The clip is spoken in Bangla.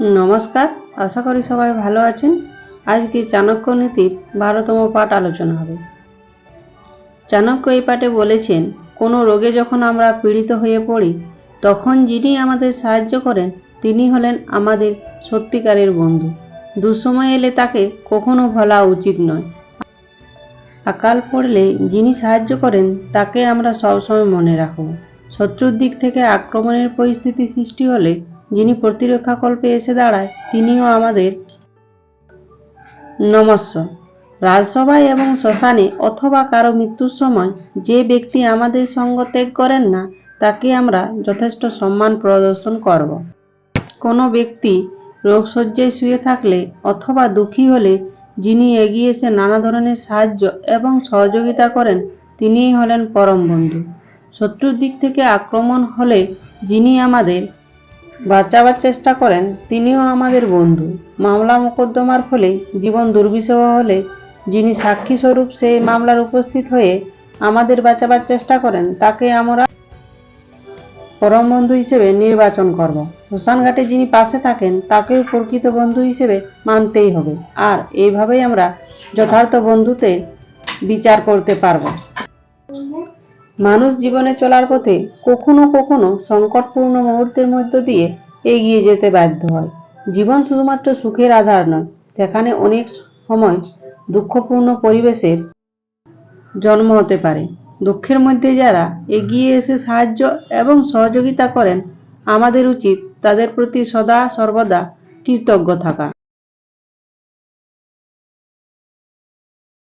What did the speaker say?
নমস্কার, আশা করি সবাই ভালো আছেন। আজকে চাণক্য নীতির বারোতম পাঠ আলোচনা হবে। চাণক্য এই পাঠে বলেছেন, কোনো রোগে যখন আমরা পীড়িত হয়ে পড়ি, তখন যিনি আমাদের সাহায্য করেন, তিনি হলেন আমাদের সত্যিকারের বন্ধু। দুঃসময় এলে তাকে কখনো ভোলা উচিত নয়। আকাল পড়লে যিনি সাহায্য করেন, তাকে আমরা সবসময় মনে রাখব। শত্রুর দিক থেকে আক্রমণের পরিস্থিতি সৃষ্টি হলে যিনি প্রতিরক্ষা কল্পে এসে দাঁড়ায়, তিনিও আমাদের নমস্য। রাজসভায় এবং শ্মশানে অথবা কারও মৃত্যুর সময় যে ব্যক্তি আমাদের সঙ্গ ত্যাগ করেন না, তাকে আমরা যথেষ্ট সম্মান প্রদর্শন করব। কোনো ব্যক্তি রোগশয্যায় শুয়ে থাকলে অথবা দুঃখী হলে, যিনি এগিয়ে এসে নানা ধরনের সাহায্য এবং সহযোগিতা করেন, তিনিই হলেন পরম বন্ধু। শত্রুর দিক থেকে আক্রমণ হলে যিনি আমাদের বাঁচাবার চেষ্টা করেন তিনিও আমাদের বন্ধু। মামলা মোকদ্দমার ফলে জীবন দুর্বিষহ হলে যিনি সাক্ষী স্বরূপ সেই মামলার উপস্থিত হয়ে আমাদের বাঁচাবার চেষ্টা করেন, তাকে আমরা পরম বন্ধু হিসেবে নির্বাচন করব। শ্মশানঘাটে যিনি পাশে থাকেন, তাকেও প্রকৃত বন্ধু হিসেবে মানতেই হবে। আর এইভাবেই আমরা যথার্থ বন্ধুতে বিচার করতে পারব। মানুষ জীবনে চলার পথে কখনো কখনো সংকটপূর্ণ মুহূর্তের মধ্য দিয়ে এগিয়ে যেতে বাধ্য হয়। জীবন শুধুমাত্র সুখের আধার নয়, সেখানে অনেক সময় দুঃখপূর্ণ পরিবেশের জন্ম হতে পারে। দুঃখের মধ্যে যারা এগিয়ে এসে সাহায্য এবং সহযোগিতা করেন, আমাদের উচিত তাদের প্রতি সদা সর্বদা কৃতজ্ঞ থাকা।